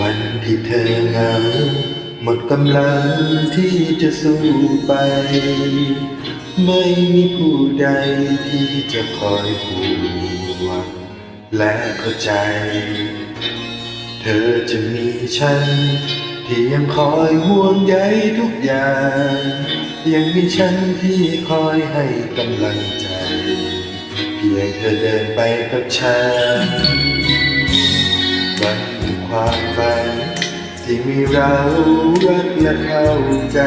วันที่เธอเหงาหมดกำลังที่จะสู้ไป ไม่มีผู้ใดที่จะคอยห่วงและเข้าใจ เธอจะมีฉัน ที่ยังคอยห่วงใยทุกอย่าง ยังมีฉันที่คอยให้กำลังใจ เพียงเธอเดินไปกับฉัน ความฝันที่มีเรารักและเข้าใจ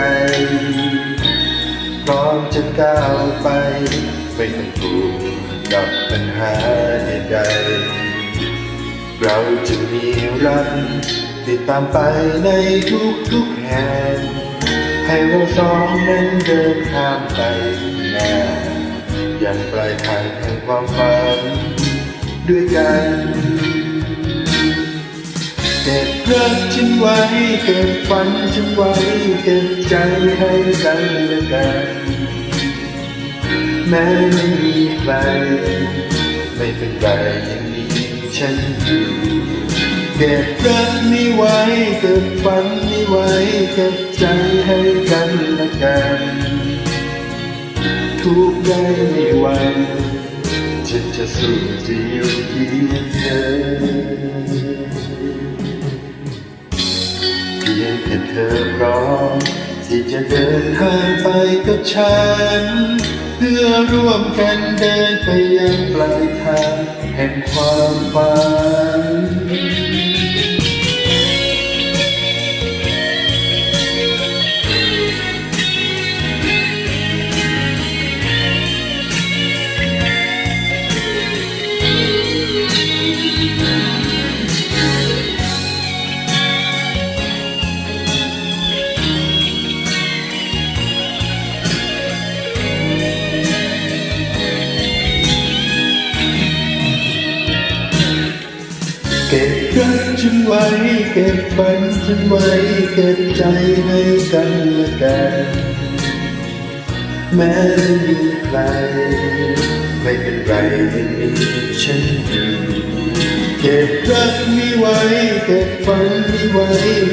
พร้อมจะก้าวไป ไม่ต้องกลัวกับปัญหาใดๆเราจะมีรักติดตามไปในทุกๆแห่งให้เราสองนั้นเดินข้ามไปหน้าอย่างปลายทางแห่งความฝันด้วยกัน เก็บรักฉันไว้ เก็บฝันฉันไว้ เก็บใจให้กันและกัน แม้ไม่มีใคร ไม่เป็นไรยังมีฉันอยู่เก็บรักนี้ไว้ เก็บฝันนี้ไว้ เก็บใจให้กันและกัน ทุกได้ในวันฉันจะสู้จะอยู่เคียงเธอ ที่เธอพร้อมที่จะเดินทางไปกับฉัน เพื่อร่วมกันเดินไปยังปลายทางแห่งความฝัน ไว้เก็บฝันฉันไว้เก็บใจให้กันและกันแม้ไม่มีใคร ไม่เป็นไรยังมีฉันอยู่เก็บรักนี้ไว้เก็บฝันนี้ไว้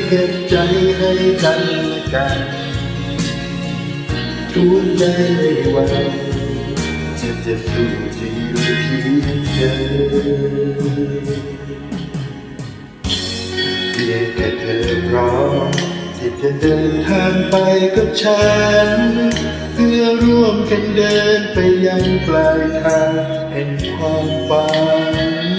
เก็บใจให้กันและกันทุกได้ไม่วันจะจะสู้จะอยู่เคียงเธอ พียงแค่เธอพร้อมที่จะเดินทางไปกับฉัน เพื่อร่วมกันเดินไปยังปลายทางแห่งความฝัน